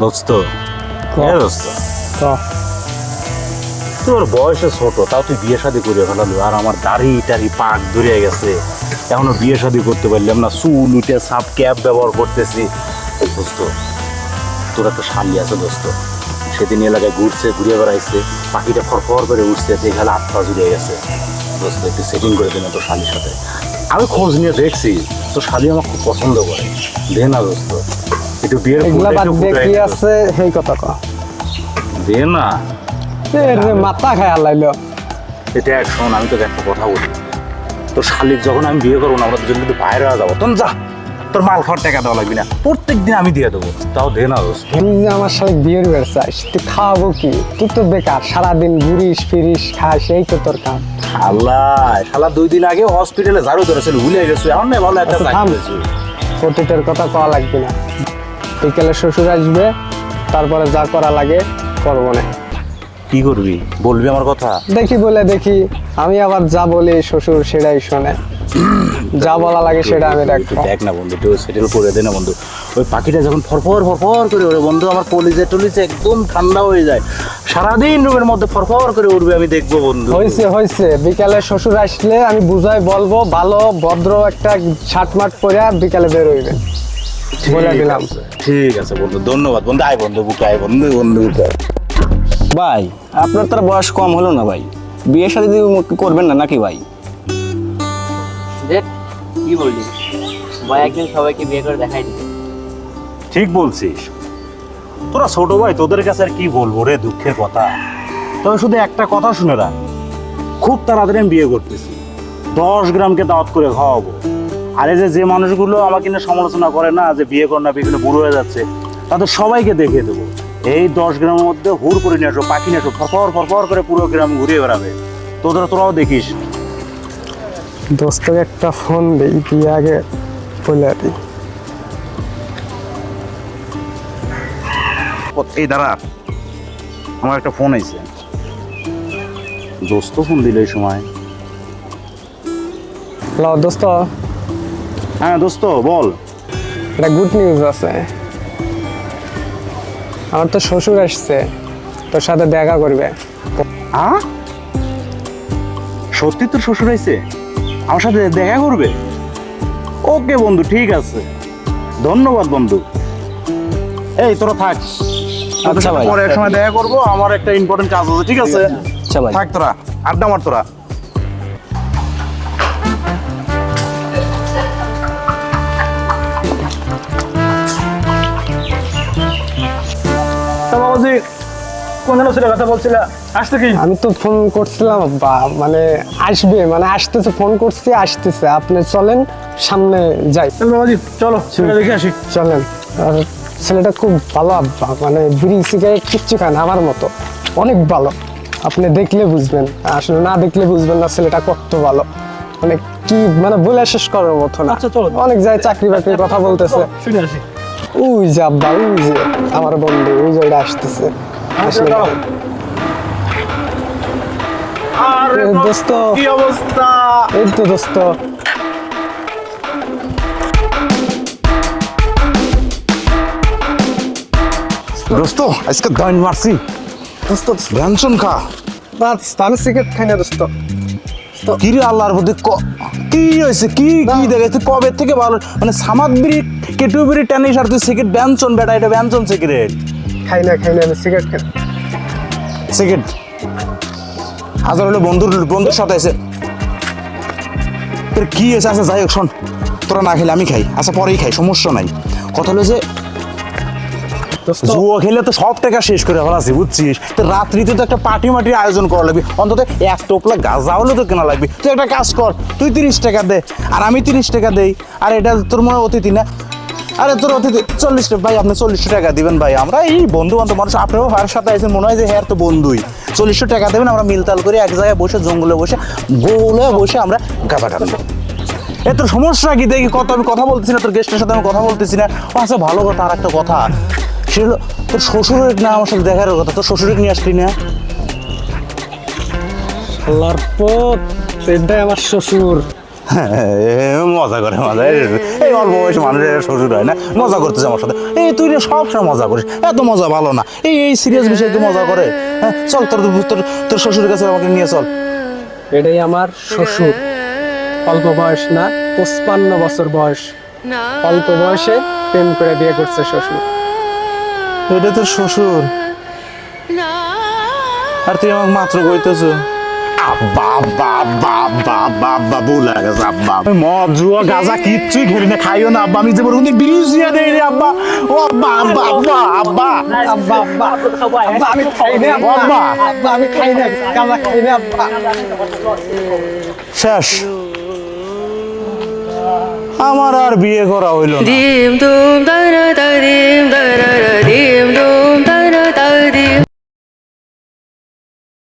দোস্ত। এ দোস্ত। তো। তোর বয়সে ছোট তাও তুই বিয়ে শাদি করে ফেলালো। আর আমার দাড়ি টাড়ি পাক ধরে গেছে। এখনও বিয়ে শাদি করতে পারলাম না। চুল উঠে সাপ ক্যাপ ব্যবহার করতেছি। দোস্ত তোর একটা শালি আছে দোস্ত। সেদিন এলাকায় ঘুরছে ঘুরে বেড়াইছে। পাখিটা ফরফর করে উঠছে দেখালে হাত পা জুড়ে গেছে। দোস্ত একটু সেটিং করে দিন তোর শালির সাথে। আমি খোঁজ নিয়ে দেখছি তোর শালি আমার খুব পছন্দ করে। দে না দোস্ত। একটু বিয়ের এগুলা বাদ দিয়ে কি আছে সেই কথা ক। দে না। এর মাথা খায় লাইলো। এটা শোন আমি তোকে একটা কথা বলি। তোর শালিক যখন আমি বিয়ে করব না আমরা দুজন কিন্তু বাইরে যাব। তখন যা তোর মাল খাওয়ার টাকা দেওয়া লাগবে না। প্রত্যেক দিন আমি দিয়ে দেবো। তাও দে না দোস্ত। তুই যে আমার সাথে বিয়ের বের চাস তুই খাওয়াবো কি? তুই তো বেকার সারাদিন ঘুরিস ফিরিস খাস এই তো তোর কাম। আল্লাহ শালা দুই দিন আগে হসপিটালে ঝাড়ু ধরেছিল ভুলে গেছো। এখন না ভালো একটা আচ্ছা, থাম। কথা কওয়া লাগবে না। বিকেলে শ্বশুর আসবে তারপরে যা করা লাগে করব না। কি করবি? বলবি আমার কথা? দেখি বলে দেখি আমি আবার যা বলি শ্বশুর সেটাই শোনে। যা বলা লাগে সেটা আমি দেখব দেখ না বন্ধু একটু সেটেল করে দে না বন্ধু। ওই পাখিটা যখন ফরফর ফরফর করে ওরে বন্ধু আমার কলিজে টলিজে একদম ঠান্ডা হয়ে যায়। সারাদিন রুমের মধ্যে ফরফর করে উঠবে আমি দেখব বন্ধু। হয়েছে হয়েছে বিকালে শ্বশুর আসলে আমি বুঝাই বলব ভালো ভদ্র একটা শার্ট মাট পরে বিকালে বের হইবে। বলে ঠিক দিলাম। আছে, ঠিক আছে বন্ধু ধন্যবাদ বন্ধু আয় বন্ধু বুকে আয় বন্ধু বন্ধু ভাই আপনার তার বয়স কম হলো না ভাই। বিয়ে শাদী করবেন না নাকি ভাই? দেখ কি বললি ভাই একদিন সবাইকে বিয়ে করে দেখাই দিবে। ঠিক বলছিস। তোরা ছোট ভাই তোদের কাছে আর কি বলব রে দুঃখের কথা? তবে শুধু একটা কথা শুনে রাখ। খুব তাড়াতাড়ি আমি বিয়ে করতেছি। দশ গ্রামকে দাওয়াত করে খাওয়াবো। আর এই যে যে মানুষগুলো আমাকে নিয়ে সমালোচনা করে না যে বিয়ে কর না বিভিন্ন বুড়ো হয়ে যাচ্ছে তাদের সবাইকে দেখিয়ে দেবো। এই দশ গ্রামের মধ্যে হুর করে নিয়ে আসো পাখি নিয়ে আসো ফরফর ফরফর করে পুরো গ্রাম ঘুরিয়ে বেড়াবে। তোদের তোরাও দেখিস। দোস্তকে একটা ফোন দিই দিয়ে আগে বলে দিই এই দাঁড়া আমার একটা ফোন আইছে। দোস্ত ফোন দিল এই সময়। হ্যালো দোস্ত। হ্যাঁ দোস্ত বল। একটা গুড নিউজ আছে। আমার তো শ্বশুর আসছে তোর সাথে দেখা করবে। হ্যাঁ? সত্যি তোর শ্বশুর আইছে? আমার সাথে দেখা করবে? ওকে বন্ধু ঠিক আছে। ধন্যবাদ বন্ধু। এই তোরা থাক। আচ্ছা ভাই। পরে এক সময় দেখা করব। আমার একটা ইম্পর্টেন্ট কাজ আছে ঠিক আছে? আচ্ছা ভাই। থাক তোরা আড্ডা মার তোরা। কোন ছেলে কথা বলছিল? আসতে কি? আমি তো ফোন করছিলাম মানে আসবে মানে আসতেছে ফোন করছি আসতেছে। আপনি চলেন সামনে যাই। বাবাজি চলো দেখে আসি। চলেন। আর ছেলেটা খুব ভালো আব্বা মানে বিড়ি সিগারেট কিচ্ছু খান আমার মতো। অনেক ভালো। আপনি দেখলে বুঝবেন আসলে না দেখলে বুঝবেন না ছেলেটা কত ভালো। মানে কি মানে বলে শেষ করার মতো না। আচ্ছা, অনেক জায়গায় চাকরি বাকরির কথা বলতেছে। শুনে আসি। ওই যে আব্বা ওই যে আমার বন্ধু ওই যে ওটা আসতেছে। দোস্ত কি অবস্থা? এই তো দোস্ত। দোস্ত আজকে গান মারছি। দোস্ত খা। না আমি সিগারেট খাই না দোস্ত। কি রে আল্লাহর প্রতি ক- কি হয়েছে কি কি দেখেছি কবে থেকে ভালো মানে সামাদ বিড়ি কেটু বিড়ি টেনিস আর তুই সিগারেট ব্যঞ্জন বেটা এটা ব্যঞ্জন সিগারেট। খাই না খাই না আমি সিগারেট খাই। সিগারেট হাজার হলো বন্ধুর বন্ধুর সাথে এসে তোর কি হয়েছে? আচ্ছা যাই হোক শোন। তোরা না খেলে আমি খাই। আচ্ছা পরেই খাই সমস্যা নাই। কথা হলো যে জুয়া খেলে তো সব টাকা শেষ করে ফেলাছি বুঝছিস? তো রাত্রিতে তো একটা পার্টি মাটির আয়োজন করা লাগবে। অন্তত এক টোপলা গাঁজা হলে তো কেনা লাগবে। তুই একটা কাজ কর তুই তিরিশ টাকা দে আর আমি তিরিশ টাকা দেই। আর এটা তোর মনে অতিথি না? আরে তোর অতিথি, চল্লিশ টাকা ভাই, আপনি চল্লিশশো টাকা দিবেন ভাই। আমরা এই বন্ধু বান্ধব মানুষ, আপনারও ভাইয়ের সাথে আছেন, মনে হয় যে হ্যাঁ তো বন্ধুই। চল্লিশশো টাকা দেবেন, আমরা মিলতাল করে এক জায়গায় বসে, জঙ্গলে বসে, গোলে বসে আমরা গাঁজা টানবো এ, তোর সমস্যা কি? দেখি, কত আমি কথা বলতেছি না, তোর গেস্টের সাথে আমি কথা বলতেছি না। আচ্ছা ভালো কথা, আর একটা কথা। সেটা হলো, তোর শ্বশুরের না, আমার সাথে দেখার কথা, তোর শ্বশুরকে নিয়ে আসলি না? আমার শ্বশুর। মজা করে মজা। এই অল্প বয়সে মানুষের শ্বশুর হয় না মজা করতেছে আমার সাথে। এই তুই সবসময় মজা করিস এত মজা ভালো না। এই এই সিরিয়াস বিষয়ে কেউ মজা করে। হ্যাঁ চল তোর তোর তোর শ্বশুরের কাছে আমাকে নিয়ে চল। এটাই আমার শ্বশুর। অল্প বয়স না পঁচপান্ন বছর বয়স। অল্প বয়সে প্রেম করে বিয়ে করছে শ্বশুর। এটা তোর শ্বশুর? আর তুই আমাকে মাত্র কইতেছ। গাঁজা যে শেষ আমার আর বিয়ে করা হইল da da da dim